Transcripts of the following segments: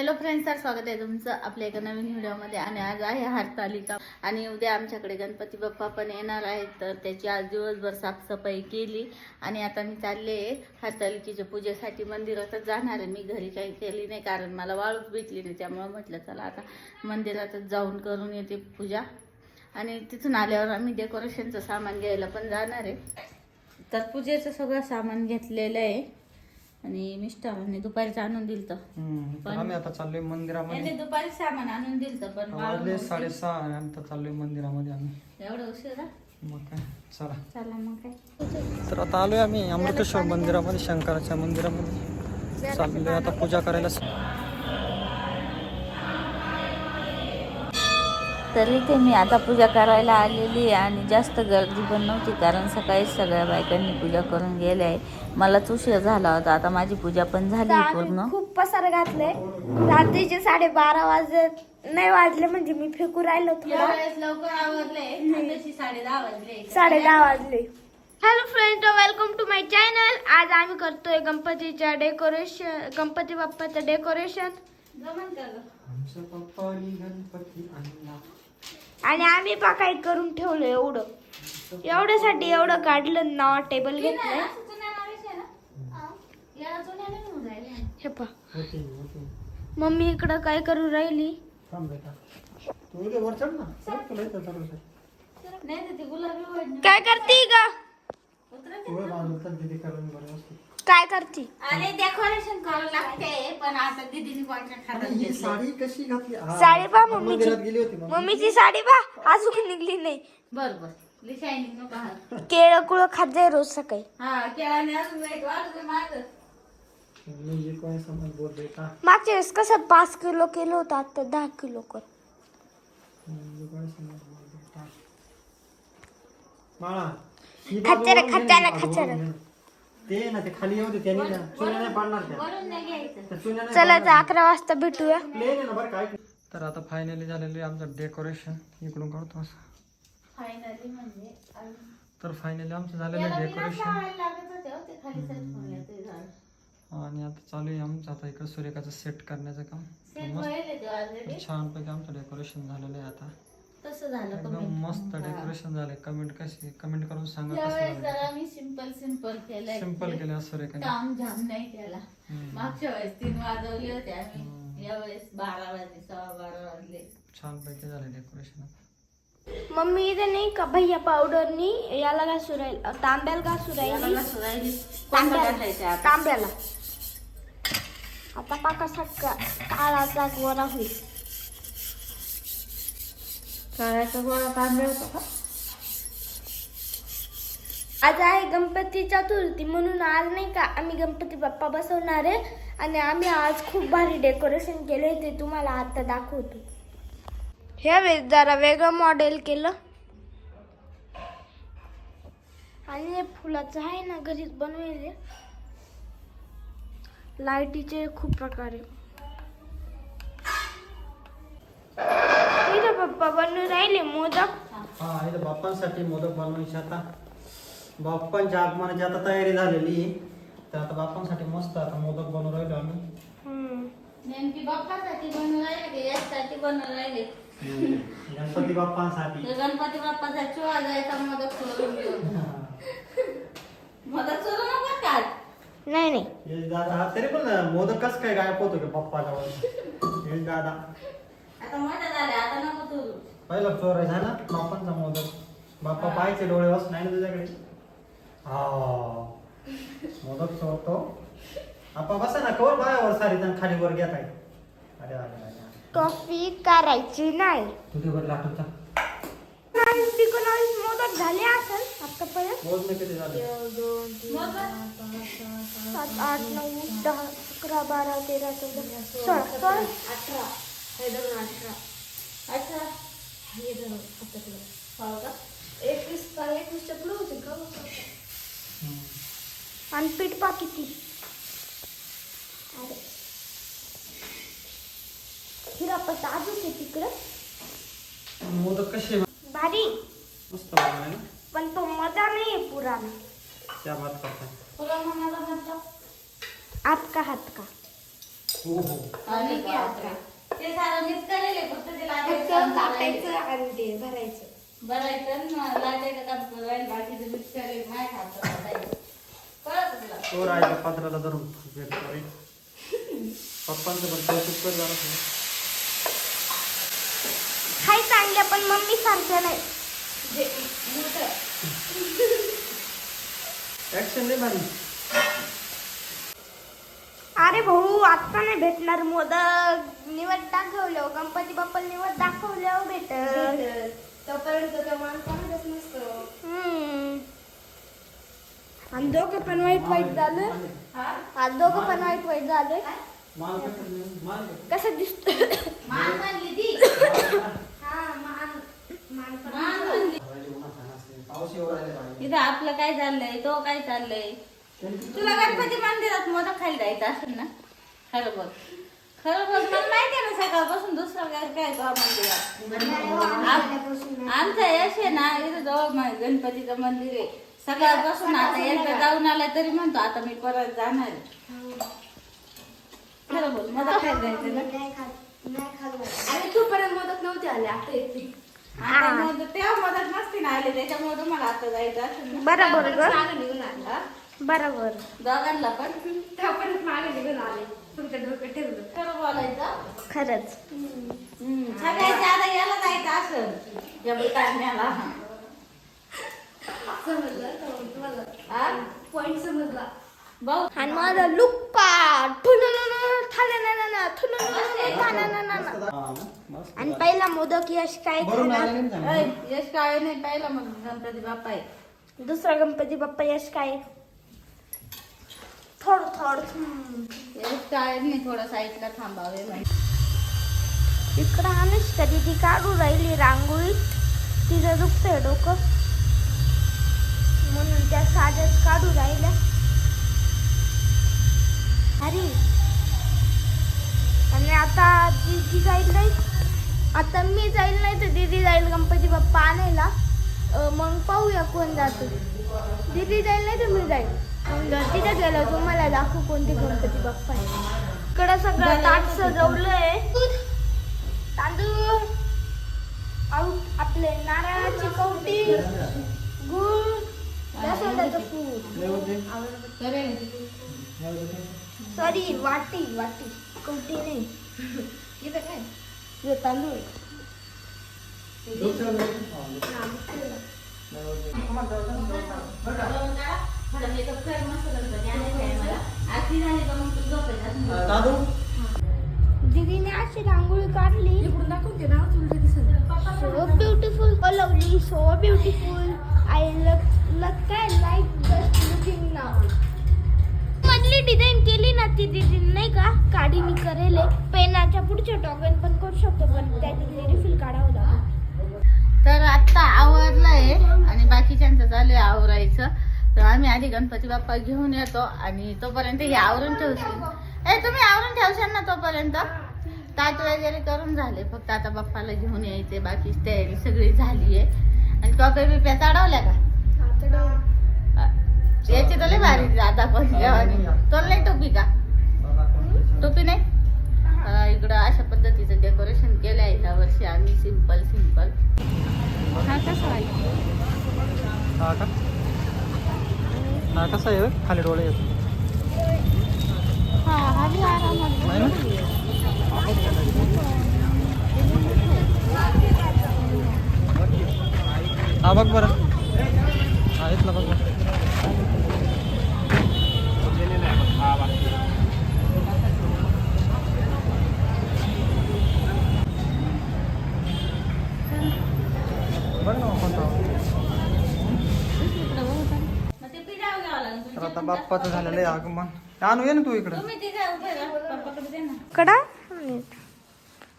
Hello friends sir स्वागत आहे तुमचं आपल्या एका नवीन व्हिडिओमध्ये. आणि आज आहे हरतालिका. आणि उद्या आमच्याकडे गणपती बाप्पा पण येणार आहेत. तर त्याची आज दिवसभर साफसफाई केली. आणि आता मी चालले आहे हरतालिकेच्या पूजेसाठी. मंदिरातच जाणार आहे. मी घरी काही केली नाही कारण मला वाळूच भेटली नाही. त्यामुळं म्हटलं चला आता मंदिरातच जाऊन करून येते पूजा. आणि तिथून आल्यावर आम्ही डेकोरेशनचं सामान घ्यायला पण जाणार आहे. तर पूजेचं सगळं सामान घेतलेलं आहे. आणि मिस्टरांनी दुपारीच आणून दिलं तर पण- आम्ही आता चाललोय मंदिरामध्ये. यांनी दुपारी सामान आणून दिलं तर पण वाजले. साडेसहा आणि आता चाललोय मंदिरामध्ये आम्ही. एवढं उशिरा मग काय चला. चला मग काय. तर आता आलोय आम्ही अमृतेश्वर मंदिरामध्ये शंकराच्या मंदिरामध्ये. चाललोय आता पूजा करायला तर इथे मी आता पूजा करायला आलेली आहे आणि जास्त गर्दी पण नव्हती कारण सकाळी सगळ्या बायकांनी पूजा करून गेल्या आहे. मलाच उशीर झाला होता आता माझी पूजा पण झाली पूर्ण. खूप पसार घातले. रात्रीचे साडेबारा वाजले नाही वाजले म्हणजे मी फेकू राहिलो थोडा लवकर आवरले साडे दहा वाजले. Hello friend welcome to my channel आज आम्ही करतोय गणपतीच्या डेकोरेशन गणपती बाप्पाचं डेकोरेशन? आमच्या पप्पानी गणपती आणला. आणि आम्ही पा काय करून ठेवलं एवढं. एवढ्यासाठी एवढं काढलं ना टेबल. हे. पा होती होती मम्मी इकडं काय करू राहिली? थांब बेटा. तू उद्या वर चढ ना. चढ तुला इथं चढवतो. नाही तर ती गुलाबी. काय करते ग? उतरा तू वर बाजूला चढ, दीदी करून बरं असते. काय करते? आणि डेकोरेशन करावं लागते पण आता दीदीने ही घेतलं. साडी कशी घातली? हा, साडी पहा मम्मीची. मंदिरात गेली होती मग मम्मीची साडी पा अजून निघली नाही. बर बर शायनिंग नको हात. केळं कुळ खात जाय रोज सकाळी. हा केळाने अजून एक वाढतं माझं मी जे कोणी समज बोल बेटा मागच्या वेळेस कसं पाच किलो केलं होतं आता दहा किलो कर. मी कोणी समज बोल ही वळून घे ना, बाजू खच्चर. वळून घे. ते ना ते खाली येऊ दे त्यांनी ना. चुन्या नाही पाडणार त्या. वरून नाही घ्यायचं. त्या चुन्या नाही चला पाडणार. तर अकरा वाजता भेटूया. प्लेन आहे ना बरं काय तर आता फायनली झालेलं आमचं डेकोरेशन इकडून काढतो असं. फायनली म्हणजे आणि तर फायनली आमचं झालेलं आहे डेकोरेशन लावायला लागत होते हो, ते खाली set होऊन येते झाड. आणि आता चालू आहे आमचं. आता इकडं सूर्यकाचं सेट करण्याचं काम. तर Set मस्त. व्हायले ते already. छानपैकी आमचं डेकोरेशन झालेलं आहे आता. तसं झालं एकदम comment. मस्त. डेकोरेशन झालंय कमेंट कशी कमेंट करून सांगा यावेळेस झालं. जरा मी सिंपल सिंपल केलंय. सिंपल केलं आज सूर्यकाने काम झाम नाही केला. मागच्या वेळेस तीन वाजवले होते आम्ही. यावेळेस बारा वाजले सव्वा बारा वाजले. झालं डेकोरेशन मम्मी इथे नाही का भैया पावडरनी याला घासू राहील तांब्याला घासू राहिली राहिली तांब्याला. तांब्याला. आता सगळा काळाचा गोरा होईल. काळ्याचा गोळा तांबे होता का? आज आहे गणपती चतुर्थी म्हणून आज नाही का आम्ही गणपती बाप्पा बसवणार आहे आणि आम्ही आज खूप भारी डेकोरेशन केले ते तुम्हाला आता दाखवतो. ह्या वेळेस जरा वेगळं मॉडेल केलं. आणि हे फुलाचं आहे ना घरीच बनवले लाईटीचे खूप प्रकार आहे. पप्पा बनवून राहिले मोदक. हा इथं बाप्पांसाठी मोदक बनवायचे आता. बाप्पांच्या आगमनाची आता तयारी झालेली आहे तर आता बाप्पांसाठी मस्त आता मोदक बनवून राहिलो आम्ही. हम्म. नेमकी बाप्पासाठी बनवून राहिले की यासाठी बनवून राहिले? गणपती बाप्पांसाठी. तर गणपती बाप्पाचा चुळा जायचा मोदक चोरून घेऊन मोदक चोरू नको नाही नाही. दादा हा तरी पण मोदक कस काय गायब होतो का पप्पा जवळ यश दादा. आता मोठा झाले आता नको चोरू पहिला चोर आहे ना बाप्पांचा मोदक. बाप्पा पाहायचे डोळे वाच नाही ना तुझ्याकडे? हा. मोदक चोरतो. आपा बसा ना कवर बायावर सारी जण खाली वर घेत आहे अरे अरे अरे कॉफी करायची नाही. तुझे वर लाटूचा नाही एकोणावीस मोदक झाले असेल आतापर्यंत. मोज किती झाले? सात आठ नऊ दहा अकरा बारा तेरा चौदा सोळा सोळा. अठरा. हे धरून अठरा अठरा हे धरून हो का एकवीस एकवीस चपलं होते का आणि पीठ पा किती अरे। हिरापत अजून आहे तिकडं मोदक कसे भारी मस्त ना। पण तो मज़ा नाही आहे पुराणा त्या बात करताय तुला म्हणाला म्हणतो आत का हात का। हो हो अरे बापरे. ते सारं मिक्स केलेलं फक्त ते फक्त लाटायचं. आणि ते भरायचं भरायचं ना लाटायचं काम बाकीचं मिक्स केलेलं नाही खायचं, लाटायचं. कळलं का तुला? तो राहिला पत्राला धरून. पप्पांचं पण कौतुक कर जरा थोडं. हाय चांगल्या पण मम्मी सारख्या नाही जे मोठं. ऍक्शन नाही भारी अरे भाऊ आता नाही भेटणार मोदक. निवड दाखवलं गणपती बाप्पा निवड दाखवल्यावर भेटल. तोपर्यंत तो नसतो. हम्म. आणि दोघं पण वाईट वाईट झालं. आज दोघं पण वाईट वाईट झालं. मान कसं कसं? कसं दिसत? मान आणली ती. हा मान मान पण मान आणली. राहिली उन्हात खाणं असते. पाऊस येऊ राहिले बाहेर. इथं आपलं काय चाललंय? तो काय चाललंय? तुला गणपती मंदिरात मोदक खायला जायचं असेल ना? खरं बघ खरं बघ मला माहिती आहे ना सकाळपासून दुसरं काय काय तो मंदिरात. आम- आमचं यश आहे ना इथं जवळ गणपतीचं मंदिर आहे. सकाळपासून आता एकदा जाऊन आला तरी म्हणतो आता मी परत जाणार आहे. खरं बोल मोदक खायला जायचं खाल्लं आणि तोपर्यंत मदत नव्हती आली आता येते तेव्हा मदत नसते ना आले त्याच्यामुळे तुम्हाला आता जायचं असेल बरोबर निघून हा? बरोबर. दोघांना पण. तोपर्यंत मागे निघून आले. तुमच्या डोक्यात ठेवलं. खरं बोलायचं? खरंच. सगळ्याच्या आता याला जायचं असेल जबल काढण्याला समजलं समजलं तुम्हाला? हा? पॉइंट समजला. भाऊ. आणि माझा लुप्पा. हा पहिला मोदक यश काय. यश काय नाही पाहिलं मग गणपती बाप्पा आहे. दुसरा गणपती बाप्पा यश काय? थोड थोड. नाही थोडं साईडला थांबावे म्हणे. इकडं अनुष्का दिदी काढू राहिली रांगोळी. तिचं दुखतंय डोकं. म्हणून त्या साध्याच काढू राहिल्या. अरे. आणि आता दिदी जाईल नाही. आता मी जाईल नाही तर दिदी जाईल गणपती बाप्पा आणायला. मग पाहूया कोण जातो. दिदी जाईल नाही तर मी जाईल. मग तिथे गेलं तुम्हाला दाखवू कोणते गणपती बाप्पा आहे. इकडं सगळं ताट सजवलंय तांदूळ आऊट आपले नारळाची कवटी गुळ दसऱ्याचं फूल. सॉरी वाटी वाटी. कवटी नाही. इथं काय? हे तांदूळ आहे. डोक्यावर नाही. हा, थोडा मेकअप कर मस्त गणपती आणायचा आहे मला आरती झाली का मग तू झोपायचं हा, दादू? दीदीने अशी रांगोळी काढली. इकडून दाखवते? ना तुला दिसत so beautiful lovely so beautiful I look look काय लाईक जस्ट लुकिंग नाव मधली डिझाईन केली ना ती दीदीने नाही का? काडीनी करेल पेनाच्या पुढचे टॉगन पण करू शकतो पण त्याच्यातली रिफिल काढावं लागेल तर आत्ता आवरलंय आणि बाकीच्यांचं चालू आहे आवरायचं. तर आम्ही आधी गणपती बाप्पा घेऊन येतो आणि तोपर्यंत हे आवरून ठेवशील ए तुम्ही आवरून ठेवशाल ना तोपर्यंत? ताट वगैरे करून झाले. फक्त आता बाप्पाला घेऊन यायचे बाकी तयारी सगळी झाली आहे आणि टोप्या बिप्या चढवल्या का? याची तर लय भारी आता पण तो नाही टोपी का? टोपी नाही? इकडं अशा पद्धतीचं डेकोरेशन केलं आहे ह्या वर्षी आम्ही सिंपल सिंपल हा कसा हा का हा कसा आहे? खाली डोळे येतो हा बघ बरं. हा इथला बघ. तर आता बाप्पाचं झालेलं आहे आगमन. आणू ये ना तू इकडं. तुम्ही ते काय उभे राहा. पप्पाकडे दे ना. कडा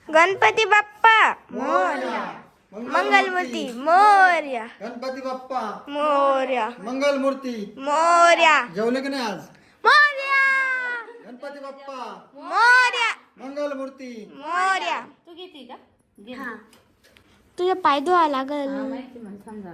गणपती बाप्पा. मोर्या. मंगलमूर्ती. मोर्या. गणपती बाप्पा. मोर्या. मंगल मूर्ती मोर्या. जेवले की नाही आज? मोर्या. गणपती बाप्पा. मोर्या. मंगल मूर्ती मोर्या. तू घेते का. तुझे पाय धुवा लागल. हा, मला समजा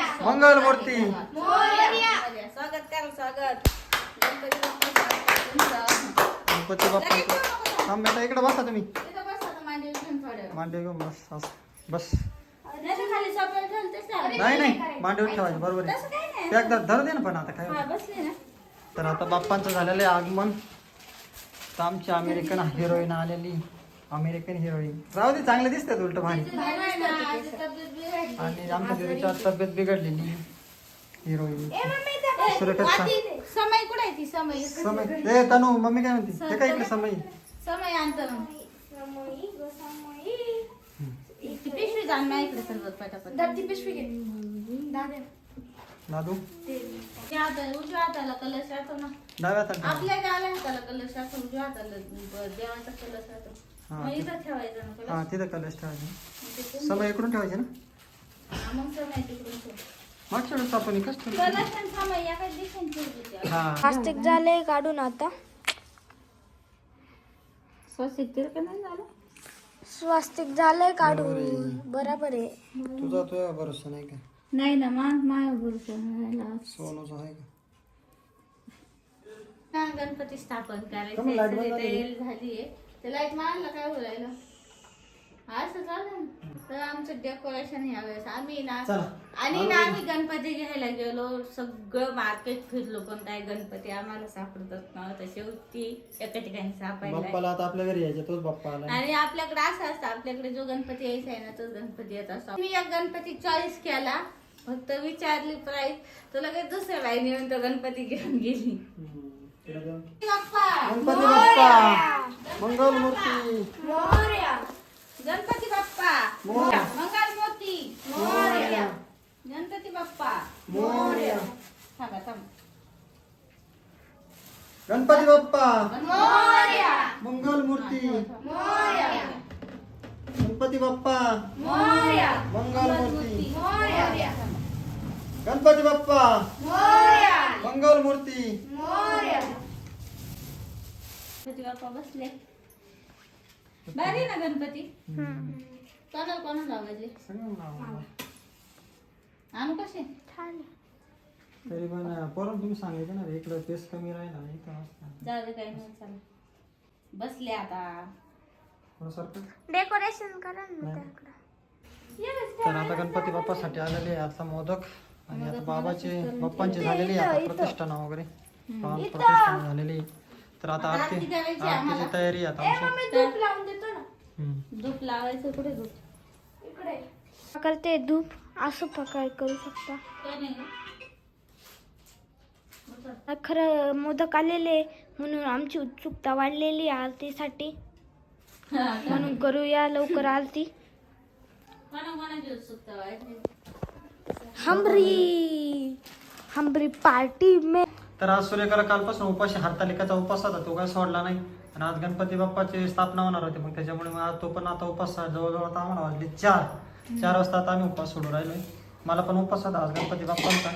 मंगल मूर्ती स्वागत स्वागत गणपती बाप्पा थांब बेटा इकडे बसा तुम्ही. इथं घेऊन मांडे घेऊन बस बस. नाही नाही नाही ठेवायचं बरोबर आहे. ते एकदा धर दे ना पण आता काय तर आता बाप्पांचं झालेलं आहे आगमन. तर आमची अमेरिकन हिरोईन आलेली. अमेरिकन हिरोईन राहू दे चांगले दिसतात उलट भारी. आणि आमच्या तब्येत बिघडलेली हिरोईन सुरेखा समय कुठे आहे ती? समय समय. ए तनू मम्मी काय म्हणते? हे काय इकडे समय? समय. ती पिशवी जाण इकडे सर्व पटापट. पिशवी घे. दादा. दादू? त्या उजव्या हाताला कलश राहतो ना. डाव्या हातात आपल्या डाव्या हाताला कलश राहतो उजव्या हाताला देवाचा कलश राहतो हा, मग ते- इथं ठेवायचा ना कलश हा तिथं कलश ठेवायचे. मग इकडून ठेवायचे ना? हा, मग समय तिकडून ठेव. मागच्या वेळेस आपण एकच ठेवलं कलश आणि समय या काही दिसेल ठेवली त्या. हा. प्लास्टिक झालंय काढून आता. स्वस्तिक नाही झालं? स्वास्तिक झालंय काढून. बरोबर आहे. तुझा तुझा भरोसा नाही का? नाही ना मा माया. सोनूचा आहे का? हा, गणपती स्थापन करायचं झाली. ते लाइट मारला काय बोलायला? असं चालू ना. तर आमचं डेकोरेशन यावेळेस आम्ही ना चला. आणि ना आम्ही गणपती घ्यायला गेलो. सगळं मार्केट फिरलो पण काय गणपती आम्हाला सापडतच नव्हतं. शेवटी एका ठिकाणी सापडला. बाप्पाला आता आपल्या घरी यायचे तोच बाप्पा आला. आणि आपल्याकडे असं असतं आपल्याकडे जो गणपती यायचा आहे ना तोच गणपती येत असतो. मी एक गणपती चॉईस केला. फक्त विचारली प्राईस तर लगेच दुसऱ्या बाईने येऊन तो गणपती घेऊन गेली. हम्म. तिला जाऊन. बाप्पा गणपती बाप्पा. मंगल मूर्ती गणपती बाप्पा मोरया. मंगल मोती मोरया. गणपती बाप्पा मोरया. थांबा थांब गणपती बाप्पा मोरया मंगल मूर्ती मोरया गणपती बाप्पा मोरया मंगल मूर्ती मोरया गणपती बाप्पा मंगल मूर्ती गणपती बाप्पा बसले भारी ना गणपती कोणाला कोणाला लावायचे. आणू कसे तरी पण पोरं तुम्ही सांगायचं ना रे, इकडं पेस कमी राहिला इथं. जाऊ दे काही नाही चला बसले आता थोडं सरकं. डेकोरेशन करा ना नाही. त्याकडं. तर आता गणपती बाप्पासाठी आलेले आहे आता मोदक आणि आता बाबाचे बाप्पांचे झालेले आहे आता प्रतिष्ठाना वगैरे प्राण प्रतिष्ठाना झालेली. तर आता आरती आरतीची. तयारी आता आमची धूप लावून देतो ना हम्म. धूप लावायचं कुठे धूप इकडे करते धूप असं प्रकार करू शकता काय नाही ना? बसा. खरं मोदक आलेले म्हणून आमची उत्सुकता वाढलेली आहे आरतीसाठी हा, का? म्हणून करूया लवकर आरती कोणा कोणाची उत्सुकता वाढली हमरी हमरी पार्टी में तर आज सूर्यकाला कालपासून उपाशी हरतालिकाचा उपास होता तो काय सोडला नाही. आणि आज गणपती बाप्पाची स्थापना होणार होती मग त्याच्यामुळे मग आज तो पण आता उपास जवळजवळ आता आम्हाला वाजले चार. चार वाजता आता आम्ही उपास सोडून राहिलोय. मला पण उपास होता आज गणपती बाप्पांचा.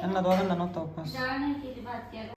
त्यांना दोघांना नव्हता उपास.